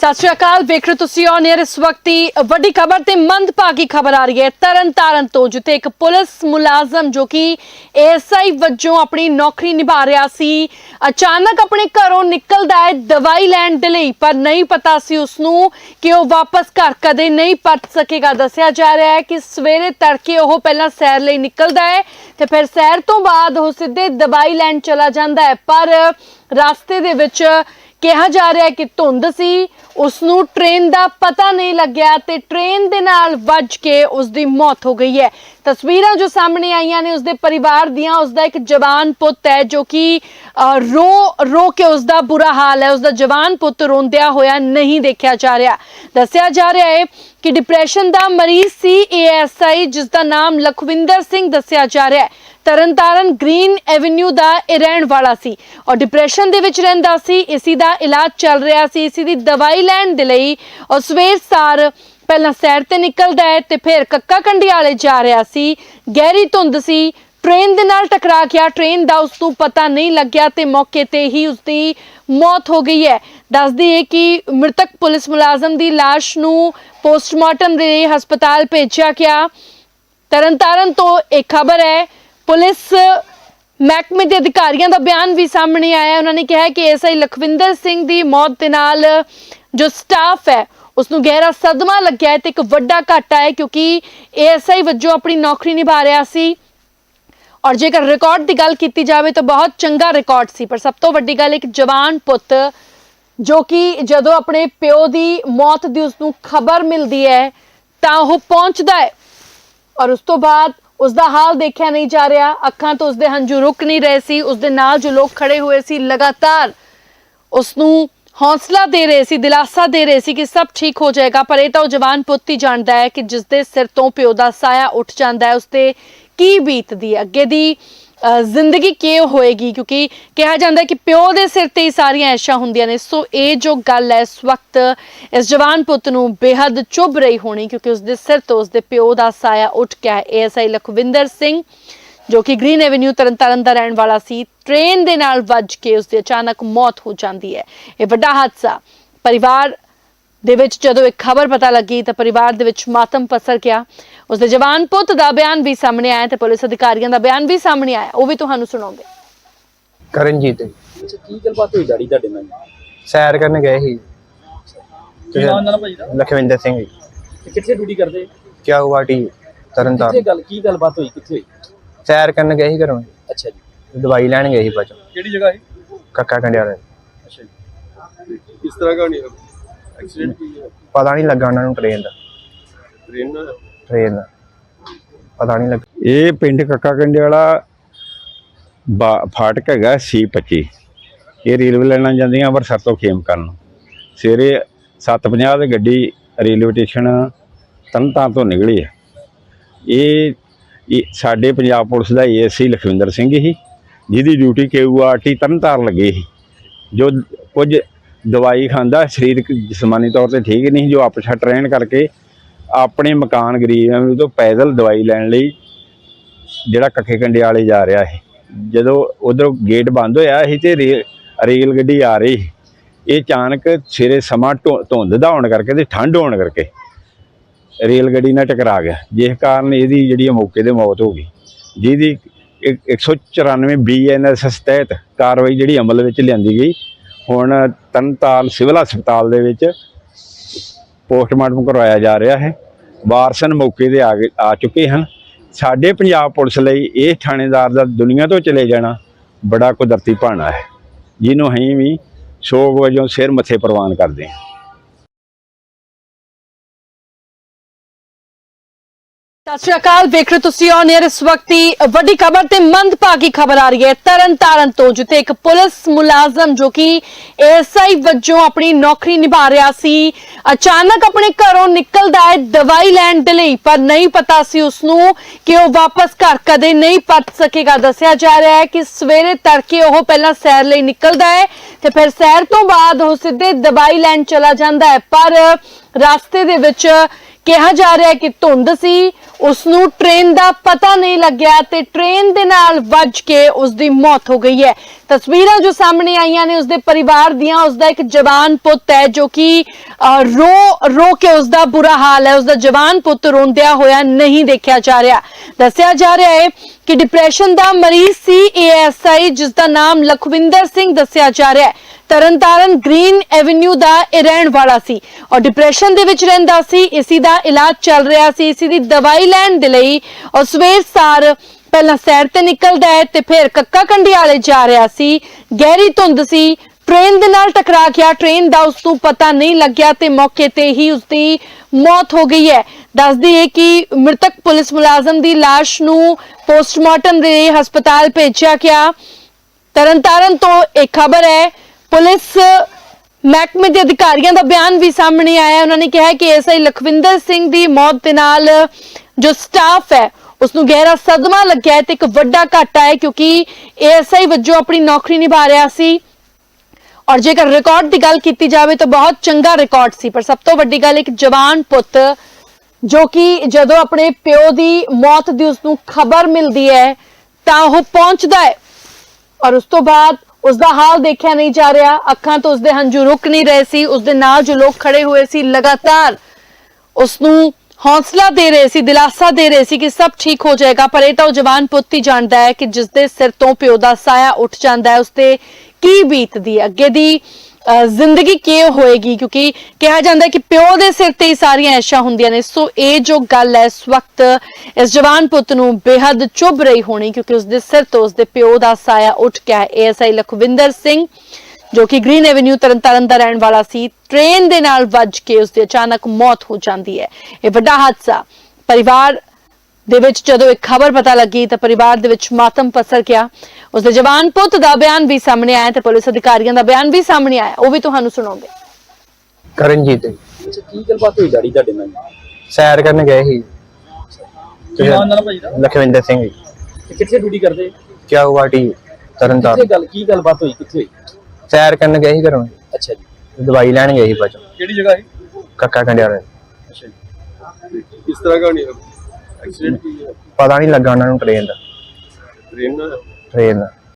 ਸਤਿ ਸ਼੍ਰੀ ਅਕਾਲ, ਵੇਖ ਰਹੇ ਹੋ ਤੁਸੀਂ ਔਨ 에ਅਰ ਇਸ ਵਕਤ ਦੀ ਵੱਡੀ ਖਬਰ ਤੇ ਮੰਦਭਾਗੀ ਖਬਰ ਆ ਰਹੀ ਹੈ। ਤਰਨ ਤਾਰਨ ਤੋਂ ਜਿੱਥੇ ਇੱਕ ਪੁਲਿਸ ਮੁਲਾਜ਼ਮ ਜੋ ਕਿ ਐਸਆਈ ਵਜੋਂ ਆਪਣੀ ਨੌਕਰੀ ਨਿਭਾ ਰਿਹਾ ਸੀ, ਅਚਾਨਕ ਆਪਣੇ ਘਰੋਂ ਨਿਕਲਦਾ ਹੈ ਦਵਾਈ ਲੈਣ ਦੇ ਲਈ, ਪਰ ਨਹੀਂ ਪਤਾ ਸੀ ਉਸ ਨੂੰ ਕਿ ਉਹ ਵਾਪਸ ਘਰ ਕਦੇ ਨਹੀਂ ਪਰਤ ਸਕੇਗਾ। ਦੱਸਿਆ ਜਾ ਰਿਹਾ ਹੈ ਕਿ ਸਵੇਰੇ ਤੜਕੇ ਉਹ ਪਹਿਲਾਂ ਸੈਰ ਲਈ ਨਿਕਲਦਾ ਹੈ ਤੇ ਫਿਰ ਸੈਰ ਤੋਂ ਬਾਅਦ ਉਹ ਸਿੱਧੇ ਦਵਾਈ ਲੈਣ ਚਲਾ ਜਾਂਦਾ ਹੈ, ਪਰ ਰਸਤੇ ਦੇ ਵਿੱਚ ਕਿਹਾ ਜਾ ਰਿਹਾ ਹੈ ਕਿ ਧੁੰਦ ਸੀ ਉਸ ਨੂੰ ਟ੍ਰੇਨ ਦਾ ਪਤਾ ਨਹੀਂ ਲੱਗਿਆ ਤੇ ਟ੍ਰੇਨ ਦੇ ਨਾਲ ਵੱਜ ਕੇ ਉਸ ਦੀ ਮੌਤ ਹੋ ਗਈ ਹੈ। ਤਸਵੀਰਾਂ ਜੋ ਸਾਹਮਣੇ ਆਈਆਂ ਨੇ ਉਸ ਦੇ ਪਰਿਵਾਰ ਦੀਆਂ ਉਸ ਦਾ ਇੱਕ ਜਵਾਨ ਪੁੱਤ ਹੈ ਜੋ ਕਿ ਅ, ਰੋ ਰੋ ਕੇ ਉਸ ਦਾ ਬੁਰਾ ਹਾਲ ਹੈ। ਉਸ ਦਾ ਜਵਾਨ ਪੁੱਤ ਰੋਂਦਿਆ ਹੋਇਆ ਨਹੀਂ ਦੇਖਿਆ ਜਾ ਰਿਹਾ। ਦੱਸਿਆ ਜਾ ਰਿਹਾ ਹੈ ਕਿ ਡਿਪਰੈਸ਼ਨ ਦਾ ਮਰੀਜ਼ ਸੀ ਏਐਸਆਈ ਜਿਸ ਦਾ ਨਾਮ ਲਖਵਿੰਦਰ ਸਿੰਘ ਦੱਸਿਆ ਜਾ ਰਿਹਾ ਹੈ। ਤਰਨਤਾਰਨ ਗ੍ਰੀਨ ਐਵੇਨਿਊ ਦਾ ਇਹ ਰਹਿਣ ਵਾਲਾ ਸੀ। ਔਰ ਡਿਪਰੈਸ਼ਨ ਦੇ ਵਿੱਚ ਰਹਿੰਦਾ ਸੀ, ਇਸੀ ਦਾ ਇਲਾਜ ਚੱਲ ਰਿਹਾ ਸੀ। ਇਸੀ ਦੀ ਦਵਾਈ ਲੈਣ ਦੇ ਲਈ ਔਰ ਸਵੇਰ ਸਾਰ ਪਹਿਲਾਂ ਸੈਰ ਤੇ ਨਿਕਲਦਾ ਹੈ ਤੇ ਫਿਰ ਕੱਕਾ ਕੰਡੀਆਲੇ ਜਾ ਰਿਹਾ ਸੀ। ਗਹਿਰੀ ਧੁੰਦ ਸੀ। ਟ੍ਰੇਨ ਦੇ ਨਾਲ ਟਕਰਾ ਗਿਆ। ਟ੍ਰੇਨ ਦਾ ਉਸ ਨੂੰ ਪਤਾ ਨਹੀਂ ਲੱਗਿਆ ਤੇ ਮੌਕੇ ਤੇ ਹੀ ਉਸ ਦੀ ਮੌਤ ਹੋ ਗਈ ਹੈ। ਦੱਸਦੀ ਹੈ ਕਿ ਮ੍ਰਿਤਕ ਪੁਲਿਸ ਮੁਲਾਜ਼ਮ ਦੀ ਲਾਸ਼ ਨੂੰ ਪੋਸਟਮਾਰਟਮ ਦੇ ਲਈ ਹਸਪਤਾਲ ਭੇਜਿਆ ਗਿਆ। ਤਰਨਤਾਰਨ ਤੋਂ ਇੱਕ ਖਬਰ ਹੈ ਪੁਲਿਸ ਮਹਿਕਮੇ ਦੇ ਅਧਿਕਾਰੀਆਂ ਦਾ ਬਿਆਨ ਵੀ ਸਾਹਮਣੇ ਆਇਆ। ਉਹਨਾਂ ਨੇ ਕਿਹਾ ਹੈ ਕਿ ਐਸਆਈ ਲਖਵਿੰਦਰ ਸਿੰਘ ਦੀ ਮੌਤ ਦੇ ਨਾਲ ਜੋ ਸਟਾਫ ਹੈ ਉਸ ਨੂੰ ਗਹਿਰਾ ਸਦਮਾ ਲੱਗਿਆ ਹੈ ਤੇ ਇੱਕ ਵੱਡਾ ਘਾਟਾ ਹੈ ਕਿਉਂਕਿ ਐਸਆਈ ਵਜੋਂ ਆਪਣੀ ਨੌਕਰੀ ਨਿਭਾ ਰਿਹਾ ਸੀ। ਔਰ ਜੇਕਰ ਰਿਕਾਰਡ ਦੀ ਗੱਲ ਕੀਤੀ ਜਾਵੇ ਤਾਂ ਬਹੁਤ ਚੰਗਾ ਰਿਕਾਰਡ ਸੀ, ਪਰ ਸਭ ਤੋਂ ਵੱਡੀ ਗੱਲ ਇੱਕ ਜਵਾਨ ਪੁੱਤ ਜੋ ਕਿ ਜਦੋਂ ਆਪਣੇ ਪਿਓ ਦੀ ਮੌਤ ਦੀ ਉਸ ਨੂੰ ਖਬਰ ਮਿਲਦੀ ਹੈ ਤਾਂ ਉਹ ਪਹੁੰਚਦਾ ਹੈ। ਔਰ ਉਸ ਤੋਂ ਬਾਅਦ ਉਸ ਦਾ ਹਾਲ ਦੇਖਿਆ ਨਹੀਂ ਜਾ ਰਿਹਾ। ਅੱਖਾਂ ਤੋਂ ਉਸ ਦੇ ਹੰਝੂ ਰੁਕ ਨਹੀਂ ਰਹੇ ਸੀ। ਉਸ ਦੇ ਨਾਲ ਜੋ ਲੋਕ ਖੜੇ ਹੋਏ ਸੀ, ਲਗਾਤਾਰ ਉਸ ਨੂੰ ਹੌਸਲਾ ਦੇ ਰਹੇ ਸੀ, ਦਿਲਾਸਾ ਦੇ ਰਹੇ ਸੀ ਕਿ ਸਭ ਠੀਕ ਹੋ ਜਾਏਗਾ। ਪਰ ਇਹ ਤਾਂ ਉਹ ਜਵਾਨ ਪੁੱਤ ਹੀ ਜਾਣਦਾ ਹੈ ਕਿ ਜਿਸ ਦੇ ਸਿਰ ਤੋਂ ਪਿਓ ਦਾ ਸਾਇਆ ਉੱਠ ਜਾਂਦਾ ਹੈ ਉਸ ਤੇ ਕੀ ਬੀਤਦੀ ਅੱਗੇ ਦੀ ਅ, ਜ਼ਿੰਦਗੀ ਕਿਉਂ ਹੋਏਗੀ? ਕਿਉਂਕਿ ਕਿਹਾ ਜਾਂਦਾ ਹੈ ਕਿ ਪਿਓ ਦੇ ਸਿਰ ਤੇ ਹੀ ਸਾਰੀਆਂ ਐਸ਼ਾਂ ਹੁੰਦੀਆਂ ਨੇ। ਸੋ ਇਹ ਜੋ ਗੱਲ ਹੈ ਇਸ ਵਕਤ ਇਸ ਜਵਾਨ ਪੁੱਤ ਨੂੰ ਬੇਹੱਦ ਚੁੱਭ ਰਹੀ ਹੋਣੀ ਕਿਉਂਕਿ ਉਸ ਦੇ ਸਿਰ ਤੋਂ ਉਸ ਦੇ ਪਿਓ ਦਾ ਸਾਇਆ ਉੱਠ ਗਿਆ ਹੈ। ਏਐਸਆਈ ਲਖਵਿੰਦਰ ਸਿੰਘ ਜੋ ਕਿ ਗ੍ਰੀਨ ਐਵੇਨਿਊ ਤਰਨਤਾਰਨ ਦਾ ਰਹਿਣ ਵਾਲਾ ਸੀ ਟ੍ਰੇਨ ਦੇ ਨਾਲ ਵੱਜ ਕੇ ਉਸ ਦੀ ਅਚਾਨਕ ਮੌਤ ਹੋ ਜਾਂਦੀ ਹੈ। ਇਹ ਵੱਡਾ ਹਾਦਸਾ। ਪਰਿਵਾਰ ਦੇ ਵਿੱਚ ਜਦੋਂ ਇੱਕ ਖਬਰ ਪਤਾ ਲੱਗੀ ਤਾਂ ਪਰਿਵਾਰ ਦੇ ਵਿੱਚ ਮਾਤਮ ਪਸਰ ਗਿਆ। ਉਸ ਦੇ ਜਵਾਨ ਪੁੱਤ ਦਾ ਬਿਆਨ ਵੀ ਸਾਹਮਣੇ ਆਇਆ ਤੇ ਪੁਲਿਸ ਅਧਿਕਾਰੀਆਂ ਦਾ ਬਿਆਨ ਵੀ ਸਾਹਮਣੇ ਆਇਆ। ਉਹ ਵੀ ਤੁਹਾਨੂੰ ਸੁਣਾਉਂਗੇ। ਕਰਨਜੀਤ ਅੱਛਾ ਕੀ ਗੱਲਬਾਤ ਹੋਈ ਡੈਡੀ ਤੁਹਾਡੇ ਨਾਲ? ਸੈਰ ਕਰਨ ਗਏ ਸੀ। ਕੀ ਨਾਮ ਦਾ ਭਾਈ ਦਾ? ਲਖਵਿੰਦਰ ਸਿੰਘ ਜੀ। ਤੇ ਕਿੱਥੇ ਡਿਊਟੀ ਕਰਦੇ? ਕਿਆ ਹੁਆ ਟੀ ਕਿੱਥੇ ਤਰਨਤਾਰਨ ਗੱਲ ਕੀ ਗੱਲਬਾਤ ਹੋਈ? ਕਿੱਥੇ ਹੋਈ? ਸੈਰ ਕਰਨ ਗਏ ਸੀ ਘਰੋਂ ਅੱਛਾ ਜੀ। ਦਵਾਈ ਲੈਣ ਗਏ ਸੀ ਬਚੋ ਕਿਹੜੀ ਜਗ੍ਹਾ ਹੈ ਕੱਕਾ ਕੰਡਿਆਲੇ। ਅੱਛਾ ਜੀ। ਕਿਸ ਤਰ੍ਹਾਂ ਕਹਾਣੀ ਐਕਸੀਡੈਂਟ ਪਤਾ ਨਹੀਂ ਲੱਗਾ ਉਹਨਾਂ ਨੂੰ ਟ੍ਰੇਨ ਦਾ। ਟ੍ਰੇਨ ਨਾਲ? ਟ੍ਰੇਨ ਦਾ। ਪਤਾ ਨਹੀਂ ਲੱਗਾ। ਇਹ ਪਿੰਡ ਕੱਕਾ ਕੰਡੇ ਵਾਲਾ ਬਾ- ਫਾਟਕ ਹੈਗਾ C25 ਇਹ ਰੇਲਵੇ ਲਾਈਨਾਂ ਜਾਂਦੀਆਂ ਅੰਮ੍ਰਿਤਸਰ ਤੋਂ ਖੇਮਕਰਨ ਨੂੰ ਸਵੇਰੇ 7:50 ਤੇ ਗੱਡੀ ਰੇਲਵੇ ਸਟੇਸ਼ਨ ਤਰਨਤਾਰਨ ਤੋਂ ਨਿਕਲੀ ਹੈ ਇਹ ਇਹ ਸਾਡੇ ਪੰਜਾਬ ਪੁਲਿਸ ਦਾ ਏਐਸਸੀ ਲਖਵਿੰਦਰ ਸਿੰਘ ਸੀ ਜਿਹਦੀ ਡਿਊਟੀ KURT ਤਰਨਤਾਰਨ ਲੱਗੀ ਸੀ। ਜੋ ਕੁਝ ਦਵਾਈ ਖਾਂਦਾ ਸਰੀਰਕ ਜਿਸਮਾਨੀ ਤੌਰ ਤੇ ਠੀਕ ਨਹੀਂ ਜੋ ਆਪਛਾ ਟ੍ਰੇਨ ਕਰਕੇ ਆਪਣੇ ਮਕਾਨ ਗਰੀਬ ਤੋਂ ਪੈਦਲ ਦਵਾਈ ਲੈਣ ਲਈ ਜਿਹੜਾ ਕੱਖੇ ਕੰਡੇ ਵਾਲੇ ਜਾ ਰਿਹਾ ਹੈ ਜਦੋਂ ਉਧਰੋਂ ਗੇਟ ਬੰਦ ਹੋਇਆ ਸੀ ਤੇ ਰੇ- ਰੇਲ ਗੱਡੀ ਆ ਰਹੀ ਸੀ। ਇਹ ਅਚਾਨਕ ਸਵੇਰੇ ਸਮਾਂ ਧੁ- ਧੁੰਦ ਦਾ ਹੋਣ ਕਰਕੇ ਤੇ ਠੰਡ ਹੋਣ ਕਰਕੇ ਰੇਲ ਗੱਡੀ ਨਾਲ ਟਕਰਾ ਗਿਆ। ਜਿਸ ਕਾਰਨ ਇਹਦੀ ਜਿਹੜੀ ਆ ਮੌਕੇ ਤੇ ਮੌਤ ਹੋ ਗਈ। ਜਿਹਦੀ ਇੱਕ- 194 ਬੀਐਨਐਸਐਸ ਤਹਿਤ ਕਾਰਵਾਈ ਜਿਹੜੀ ਅਮਲ ਵਿੱਚ ਲਿਆਂਦੀ ਗਈ। ਹੁਣ ਤਨਤਾਲ ਸਿਵਲ ਹਸਪਤਾਲ ਦੇ ਵਿੱਚ ਪੋਸਟਮਾਰਟਮ ਕਰਵਾਇਆ ਜਾ ਰਿਹਾ ਹੈ। ਵਾਰਸਨ ਮੌਕੇ ਤੇ ਆ ਗਏ, ਆ ਚੁੱਕੇ ਹਨ। ਸਾਡੇ ਪੰਜਾਬ ਪੁਲਿਸ ਲਈ ਇਹ ਥਾਣੇਦਾਰ ਦਾ ਦੁਨੀਆ ਤੋਂ ਚਲੇ ਜਾਣਾ ਬੜਾ ਕੁਦਰਤੀ ਭਾਣਾ ਹੈ, ਜਿਹਨੂੰ ਅਸੀਂ ਵੀ ਸੋਗ ਵਜੋਂ ਸਿਰ ਮੱਥੇ ਪ੍ਰਵਾਨ ਕਰਦੇ ਹਾਂ। ਸਤਿ ਸ਼੍ਰੀ ਅਕਾਲ। ਵੇਖ ਰਹੇ ਹੋ ਤੁਸੀਂ ਔਨ 에ਅਰ ਇਸ ਵਕਤ ਵੱਡੀ ਖਬਰ ਤੇ ਮੰਦਭਾਗੀ ਖਬਰ ਆ ਰਹੀ ਹੈ। ਤਰਨ ਤੋਂ ਜਿੱਥੇ ਇੱਕ ਪੁਲਿਸ ਮੁਲਾਜ਼ਮ ਜੋ ਕਿ ਐਸਆਈ ਵਜੋਂ ਆਪਣੀ ਨੌਕਰੀ ਨਿਭਾ ਰਿਹਾ ਸੀ, ਅਚਾਨਕ ਆਪਣੇ ਘਰੋਂ ਨਿਕਲਦਾ ਹੈ ਦਵਾਈ ਲੈਣ ਦੇ ਲਈ, ਪਰ ਨਹੀਂ ਪਤਾ ਸੀ ਉਸ ਨੂੰ ਕਿ ਉਹ ਵਾਪਸ ਘਰ ਕਦੇ ਨਹੀਂ ਪਰਤ ਸਕੇਗਾ। ਦੱਸਿਆ ਜਾ ਰਿਹਾ ਹੈ ਕਿ ਸਵੇਰੇ ਤੜਕੇ ਉਹ ਪਹਿਲਾਂ ਸੈਰ ਲਈ ਨਿਕਲਦਾ ਹੈ ਤੇ ਫਿਰ ਸੈਰ ਤੋਂ ਬਾਅਦ ਉਹ ਸਿੱਧੇ ਦਵਾਈ ਲੈਣ ਚਲਾ ਜਾਂਦਾ ਹੈ। ਪਰ ਰਸਤੇ ਦੇ ਵਿੱਚ ਕਿਹਾ ਜਾ ਰਿਹਾ ਹੈ ਕਿ ਧੁੰਦ ਸੀ ਉਸ ਨੂੰ ਟ੍ਰੇਨ ਦਾ ਪਤਾ ਨਹੀਂ ਲੱਗਿਆ ਤੇ ਟ੍ਰੇਨ ਦੇ ਨਾਲ ਵੱਜ ਕੇ ਉਸ ਦੀ ਮੌਤ ਹੋ ਗਈ ਹੈ। ਤਸਵੀਰਾਂ ਜੋ ਸਾਹਮਣੇ ਆਈਆਂ ਨੇ ਉਸਦੇ ਪਰਿਵਾਰ ਦੀਆਂ ਉਸਦਾ ਇੱਕ ਜਵਾਨ ਪੁੱਤ ਹੈ ਜੋ ਕਿ ਅਹ, ਰੋ ਰੋ ਕੇ ਉਸਦਾ ਬੁਰਾ ਹਾਲ ਹੈ। ਉਸਦਾ ਜਵਾਨ ਪੁੱਤ ਰੋਂਦਿਆ ਹੋਇਆ ਨਹੀਂ ਦੇਖਿਆ ਜਾ ਰਿਹਾ। ਦੱਸਿਆ ਜਾ ਰਿਹਾ ਹੈ ਕਿ ਡਿਪਰੈਸ਼ਨ ਦਾ ਮਰੀਜ਼ ਸੀ ਏਐਸਆਈ ਜਿਸ ਦਾ ਨਾਮ ਲਖਵਿੰਦਰ ਸਿੰਘ ਦੱਸਿਆ ਜਾ ਰਿਹਾ ਹੈ। ਤਰਨਤਾਰਨ ਗ੍ਰੀਨ ਐਵੇਨਿਊ ਦਾ ਇਹ ਰਹਿਣ ਵਾਲਾ ਸੀ ਔਰ ਡਿਪਰੈਸ਼ਨ ਦੇ ਵਿੱਚ ਰਹਿੰਦਾ ਸੀ, ਇਸੀ ਦਾ ਇਲਾਜ ਚੱਲ ਰਿਹਾ ਸੀ, ਇਸੀ ਦੀ ਦਵਾਈ ਲੈਣ ਦੇ ਲਈ ਔਰ ਸਵੇਰ ਸਾਰ ਪਹਿਲਾਂ ਸੈਰ ਤੇ ਨਿਕਲਦਾ ਹੈ ਤੇ ਫਿਰ ਕੱਕਾ ਕੰਡੀਆਲੇ ਜਾ ਰਿਹਾ ਸੀ, ਗਹਿਰੀ ਧੁੰਦ ਸੀ ਟ੍ਰੇਨ ਦੇ ਨਾਲ ਟਕਰਾ ਗਿਆ ਟ੍ਰੇਨ ਦਾ ਉਸ ਨੂੰ ਪਤਾ ਨਹੀਂ ਲੱਗਿਆ ਤੇ ਮੌਕੇ ਤੇ ਹੀ ਉਸ ਦੀ ਮੌਤ ਹੋ ਗਈ ਹੈ। ਦੱਸਦੀ ਹੈ ਕਿ ਮ੍ਰਿਤਕ ਪੁਲਿਸ ਮੁਲਾਜ਼ਮ ਦੀ ਲਾਸ਼ ਨੂੰ ਪੋਸਟਮਾਰਟਮ ਦੇ ਲਈ ਹਸਪਤਾਲ ਭੇਜਿਆ ਗਿਆ। ਤਰਨਤਾਰਨ ਤੋਂ ਇੱਕ ਖਬਰ ਹੈ ਪੁਲਿਸ ਮਹਿਕਮੇ ਦੇ ਅਧਿਕਾਰੀਆਂ ਦਾ ਬਿਆਨ ਵੀ ਸਾਹਮਣੇ ਆਇਆ ਉਹਨਾਂ ਨੇ ਕਿਹਾ ਹੈ ਕਿ ਐਸਆਈ ਲਖਵਿੰਦਰ ਸਿੰਘ ਦੀ ਮੌਤ ਦੇ ਨਾਲ ਜੋ ਸਟਾਫ ਹੈ ਉਸ ਨੂੰ ਗਹਿਰਾ ਸਦਮਾ ਲੱਗਿਆ ਹੈ ਤੇ ਇੱਕ ਵੱਡਾ ਘਾਟਾ ਹੈ ਕਿਉਂਕਿ ਐਸਆਈ ਵਜੋਂ ਆਪਣੀ ਨੌਕਰੀ ਨਿਭਾ ਰਿਹਾ ਸੀ। ਔਰ ਜੇਕਰ ਰਿਕਾਰਡ ਦੀ ਗੱਲ ਕੀਤੀ ਜਾਵੇ ਤਾਂ ਬਹੁਤ ਚੰਗਾ ਰਿਕਾਰਡ ਸੀ। ਪਰ ਸਭ ਤੋਂ ਵੱਡੀ ਗੱਲ ਇੱਕ ਜਵਾਨ ਪੁੱਤ ਜੋ ਕਿ ਜਦੋਂ ਆਪਣੇ ਪਿਓ ਦੀ ਮੌਤ ਦੀ ਉਸ ਨੂੰ ਖਬਰ ਮਿਲਦੀ ਹੈ ਤਾਂ ਉਹ ਪਹੁੰਚਦਾ ਹੈ। ਔਰ ਉਸ ਤੋਂ ਬਾਅਦ ਉਸ ਦਾ ਹਾਲ ਦੇਖਿਆ ਨਹੀਂ ਜਾ ਰਿਹਾ। ਅੱਖਾਂ ਤੋਂ ਉਸ ਦੇ ਹੰਝੂ ਰੁਕ ਨਹੀਂ ਰਹੇ ਸੀ। ਉਸ ਦੇ ਨਾਲ ਜੋ ਲੋਕ ਖੜੇ ਹੋਏ ਸੀ, ਲਗਾਤਾਰ ਉਸ ਨੂੰ ਹੌਸਲਾ ਦੇ ਰਹੇ ਸੀ, ਦਿਲਾਸਾ ਦੇ ਰਹੇ ਸੀ ਕਿ ਸਭ ਠੀਕ ਹੋ ਜਾਏਗਾ। ਪਰ ਇਹ ਤਾਂ ਉਹ ਜਵਾਨ ਪੁੱਤ ਹੀ ਜਾਣਦਾ ਹੈ ਕਿ ਜਿਸ ਦੇ ਸਿਰ ਤੋਂ ਪਿਓ ਦਾ ਸਾਇਆ ਉੱਠ ਜਾਂਦਾ ਹੈ ਉਸ ਤੇ ਕੀ ਬੀਤਦੀ ਹੈ? ਅੱਗੇ ਦੀ ਜ਼ਿੰਦਗੀ ਕੀ ਹੋਏਗੀ? ਕਿਉਂਕਿ ਕਿਹਾ ਜਾਂਦਾ ਹੈ ਕਿ ਪਿਓ ਦੇ ਸਿਰ ਤੇ ਹੀ ਸਾਰੀਆਂ ਐਸ਼ਾਂ ਹੁੰਦੀਆਂ ਨੇ। ਸੋ ਇਹ ਜੋ ਗੱਲ ਹੈ, ਇਸ ਵਕਤ ਇਸ ਜਵਾਨ ਪੁੱਤ ਨੂੰ ਬੇਹੱਦ ਚੁੱਭ ਰਹੀ ਹੋਣੀ, ਕਿਉਂਕਿ ਉਸ ਦੇ ਸਿਰ ਤੋਂ ਉਸ ਦੇ ਪਿਓ ਦਾ ਸਾਇਆ ਉੱਠ ਗਿਆ ਹੈ। ਏਐਸਆਈ ਲਖਵਿੰਦਰ ਸਿੰਘ, ਜੋ ਕਿ ਗ੍ਰੀਨ ਐਵੇਨਿਊ ਤਰਨਤਾਰਨ ਦਾ ਰਹਿਣ ਵਾਲਾ ਸੀ ਟ੍ਰੇਨ ਦੇ ਨਾਲ ਵੱਜ ਕੇ ਉਸ ਦੀ ਅਚਾਨਕ ਮੌਤ ਹੋ ਜਾਂਦੀ ਹੈ। ਇਹ ਵੱਡਾ ਹਾਦਸਾ। ਪਰਿਵਾਰ ਦੇ ਵਿੱਚ ਜਦੋਂ ਇਹ ਖਬਰ ਪਤਾ ਲੱਗੀ ਤਾਂ ਪਰਿਵਾਰ ਦੇ ਵਿੱਚ ਮਾਤਮ ਪਸਰ ਗਿਆ। ਉਸ ਦੇ ਜਵਾਨ ਪੁੱਤ ਦਾ ਬਿਆਨ ਵੀ ਸਾਹਮਣੇ ਆਇਆ ਤੇ ਪੁਲਿਸ ਅਧਿਕਾਰੀਆਂ ਦਾ ਬਿਆਨ ਵੀ ਸਾਹਮਣੇ ਆਇਆ। ਉਹ ਵੀ ਤੁਹਾਨੂੰ ਸੁਣਾਉਂਦੇ। ਕਰਨਜੀਤ। ਅੱਛਾ ਕੀ ਗੱਲਬਾਤ ਹੋਈ ਡੈਡੀ ਤੁਹਾਡੇ ਨਾਲ? ਸੈਰ ਕਰਨ ਗਏ ਸੀ। ਕੀ ਨਾਮ ਨਾਲ ਭਾਈ ਦਾ? ਲਖਵਿੰਦਰ ਸਿੰਘ। ਜੀ ਕਿੱਥੇ ਡਿਊਟੀ ਕਰਦੇ? ਕਿਆ ਹੁਆ ਟੀ ਤਰਨ ਕਿੱਥੇ ਗੱਲ ਕੀ ਗੱਲਬਾਤ ਹੋਈ? ਕਿੱਥੇ ਹੋਈ? ਸੈਰ ਕਰਨ ਗਏ ਸੀ ਘਰੋਂ। ਅੱਛਾ ਜੀ। ਦਵਾਈ ਲੈਣ ਗਏ ਸੀ ਬਚੋ ਕਿਹੜੀ ਜਗ੍ਹਾ ਹੈ ਕੱਕਾ ਕੰਡਿਆਲੇ ਅੱਛਾ ਜੀ। ਕਿਸ ਤਰ੍ਹਾਂ ਕਹਾਣੀ ਹੈ ਪਤਾ ਨਹੀਂ ਲੱਗਾ ਉਹਨਾਂ ਨੂੰ ਟ੍ਰੇਨ ਦਾ। ਟ੍ਰੇਨ ਦਾ।